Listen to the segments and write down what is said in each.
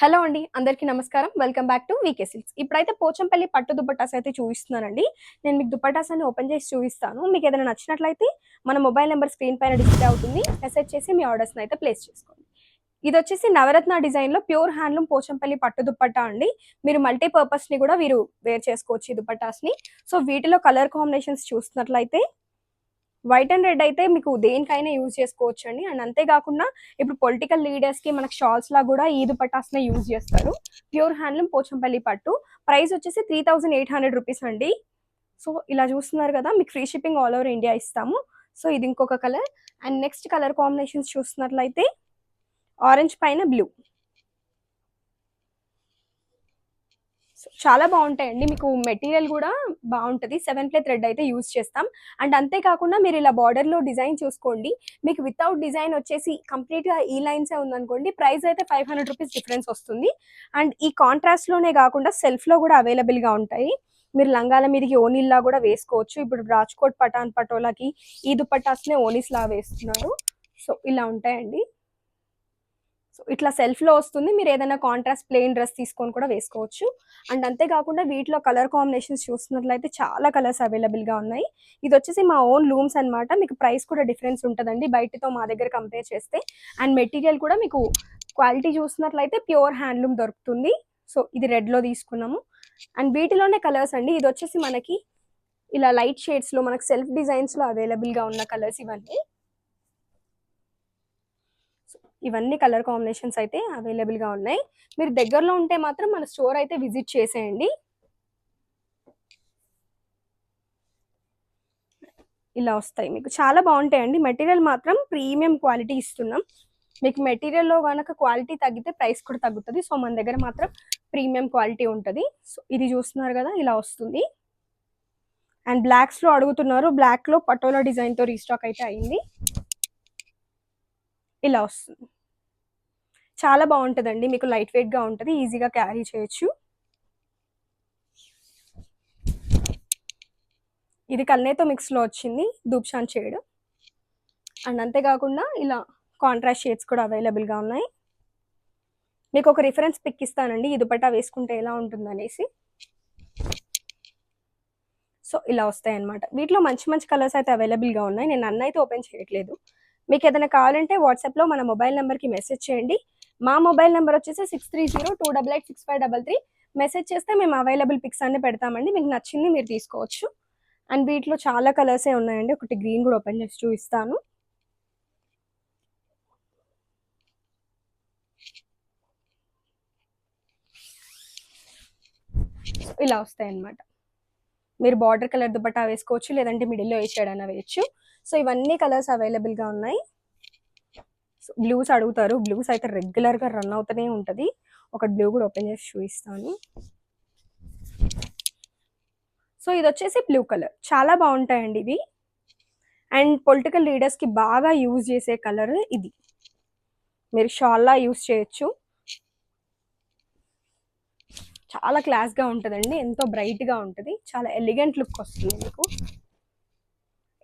Hello అండి అందరికీ నమస్కారం. Welcome back to VK silks ఇప్పుడైతే పోచంపల్లి పట్టు దుపట్టాస్ అయితే చూపిస్తున్నానండి. నేను మీకు దుపట్టాస్ అన్ని ఓపెన్ చేసి చూపిస్తాను. మీకు ఏదైనా నచ్చినట్లయితే మన మొబైల్ నెంబర్ స్క్రీన్ పైన డిస్ప్లే అవుతుంది. మెసేజ్ చేసి మీ ఆర్డర్స్ని అయితే ప్లేస్ చేసుకోండి. ఇది వచ్చేసి నవరత్న డిజైన్లో ప్యూర్ హ్యాండ్లూమ్ పోచంపల్లి పట్టు దుప్పట్టా అండి. మీరు మల్టీపర్పస్ని కూడా వీరు వేర్ చేసుకోవచ్చు ఈ దుపట్టాస్ని. సో వీటిలో కలర్ కాంబినేషన్స్ చూస్తున్నట్లయితే వైట్ అండ్ రెడ్ అయితే మీకు దేనికైనా యూజ్ చేసుకోవచ్చు అండి అండ్ అంతేకాకుండా ఇప్పుడు పొలిటికల్ లీడర్స్కి మనకు షాల్స్ లా కూడా ఈదు దుపట్టాస్నే యూజ్ చేస్తారు. ప్యూర్ హ్యాండ్లూమ్ పోచంపల్లి పట్టు. ప్రైస్ వచ్చేసి three thousand eight hundred rupees అండి. సో ఇలా చూస్తున్నారు కదా మీకు free shipping all over India ఇస్తాము. సో ఇది ఇంకొక colour. And next colour combinations చూస్తున్నట్లయితే ఆరెంజ్ పైన బ్లూ. చాలా బాగుంటాయండి. మీకు మెటీరియల్ కూడా బాగుంటుంది. సెవెన్ ప్లే థ్రెడ్ అయితే యూజ్ చేస్తాం. అండ్ అంతేకాకుండా మీరు ఇలా బార్డర్లో డిజైన్ చూసుకోండి. మీకు వితౌట్ డిజైన్ వచ్చేసి కంప్లీట్గా ఈ లైన్సే ఉందనుకోండి ప్రైస్ అయితే ఫైవ్ హండ్రెడ్ రూపీస్ డిఫరెన్స్ వస్తుంది. అండ్ ఈ కాంట్రాస్ట్లోనే కాకుండా సెల్ఫ్లో కూడా అవైలబుల్గా ఉంటాయి. మీరు లంగాల మీదకి ఓనీల్లా కూడా వేసుకోవచ్చు. ఇప్పుడు రాజ్కోట్ పటాన్ పటోలాకి ఈ దుపట్టాస్నే ఓనీస్లా వేస్తున్నారు. సో ఇలా ఉంటాయండి. సో ఇట్లా సెల్ఫ్లో వస్తుంది. మీరు ఏదైనా కాంట్రాస్ట్ ప్లెయిన్ డ్రెస్ తీసుకొని కూడా వేసుకోవచ్చు. అండ్ అంతేకాకుండా వీటిలో కలర్ కాంబినేషన్స్ చూస్తున్నట్లయితే చాలా కలర్స్ అవైలబుల్గా ఉన్నాయి. ఇది వచ్చేసి మా ఓన్ లూమ్స్ అనమాట మీకు ప్రైస్ కూడా డిఫరెన్స్ ఉంటుందండి. బయటతో మా దగ్గర కంపేర్ చేస్తే. అండ్ మెటీరియల్ కూడా మీకు క్వాలిటీ చూసినట్లయితే ప్యూర్ హ్యాండ్లూమ్ దొరుకుతుంది. సో ఇది రెడ్లో తీసుకున్నాము. అండ్ వీటిలోనే కలర్స్ అండి. ఇది వచ్చేసి మనకి ఇలా లైట్ షేడ్స్లో మనకు సెల్ఫ్ డిజైన్స్లో అవైలబుల్గా ఉన్న కలర్స్ ఇవన్నీ. ఇవన్నీ కలర్ కాంబినేషన్స్ అయితే అవైలబుల్గా ఉన్నాయి. మీరు దగ్గరలో ఉంటే మాత్రం మన స్టోర్ అయితే విజిట్ చేసేయండి. ఇలా వస్తాయి. మీకు చాలా బాగుంటాయండి. మెటీరియల్ మాత్రం ప్రీమియం క్వాలిటీ ఇస్తున్నాం. మీకు మెటీరియల్లో కనుక క్వాలిటీ తగ్గితే ప్రైస్ కూడా తగ్గుతుంది. సో మన దగ్గర మాత్రం ప్రీమియం క్వాలిటీ ఉంటుంది. సో ఇది చూస్తున్నారు కదా ఇలా వస్తుంది. అండ్ బ్లాక్స్లో అడుగుతున్నారు. బ్లాక్లో పటోలా డిజైన్తో రీస్టాక్ అయితే అయింది. ఇలా వస్తుంది. చాలా బాగుంటుందండి. మీకు లైట్ వెయిట్గా ఉంటుంది. ఈజీగా క్యారీ చేయొచ్చు. ఇది కల్నేతో మిక్స్లో వచ్చింది. దూప్షాన్ షేడ్ అండ్ అంతేకాకుండా ఇలా కాంట్రాస్ట్ షేడ్స్ కూడా అవైలబుల్గా ఉన్నాయి. మీకు ఒక రిఫరెన్స్ పిక్ ఇస్తానండి. ఈ దుపట్టా వేసుకుంటే ఎలా ఉంటుందనేసి. సో ఇలా వస్తాయి అనమాట వీటిలో మంచి మంచి కలర్స్ అయితే అవైలబుల్గా ఉన్నాయి. నేను అన్న అయితే ఓపెన్ చేయట్లేదు. మీకు ఏదైనా కావాలంటే వాట్సాప్లో మన మొబైల్ నెంబర్కి మెసేజ్ చేయండి. మా మొబైల్ నెంబర్ వచ్చేసి six three zero two double eight six five double three. Message చేస్తే మేము అవైలబుల్ పిక్స్ అన్ని పెడతామండి. మీకు నచ్చింది మీరు తీసుకోవచ్చు. అండ్ వీటిలో చాలా కలర్సే ఉన్నాయండి. ఒకటి గ్రీన్ కూడా ఓపెన్ చేసి చూపిస్తాను. ఇలా వస్తాయి అన్నమాట మీరు బార్డర్ కలర్ దుపట్టా వేసుకోవచ్చు లేదంటే మిడిల్లో వేసాడైనా వేయచ్చు. సో ఇవన్నీ కలర్స్ అవైలబుల్గా ఉన్నాయి. బ్లూస్ అడుగుతారు. బ్లూస్ అయితే రెగ్యులర్గా రన్ అవుతూనే ఉంటుంది. ఒక బ్లూ కూడా ఓపెన్ చేసి చూపిస్తాను. సో ఇది వచ్చేసి బ్లూ కలర్. చాలా బాగుంటాయండి ఇవి. అండ్ పొలిటికల్ లీడర్స్కి బాగా యూజ్ చేసే కలర్ ఇది. మీరు షాల్లా యూజ్ చేయొచ్చు. చాలా క్లాస్గా ఉంటుందండి. ఎంతో బ్రైట్గా ఉంటుంది. చాలా ఎలిగెంట్ లుక్ వస్తుంది మీకు.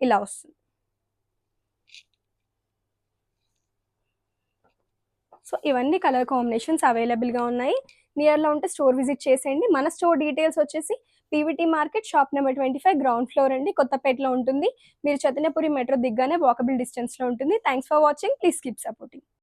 ఇలా వస్తుంది. సో ఇవన్నీ కలర్ కాంబినేషన్స్ అవైలబుల్గా ఉన్నాయి. నియర్లో ఉంటే స్టోర్ విజిట్ చేసేయండి. మన స్టోర్ డీటెయిల్స్ వచ్చేసి PVT market shop number twenty five ground floor అండి కొత్తపేటలో ఉంటుంది. మీరు చతనపురి మెట్రో దిగ్గానే వాకబుల్ డిస్టెన్స్లో ఉంటుంది. Thanks for watching. Please keep supporting.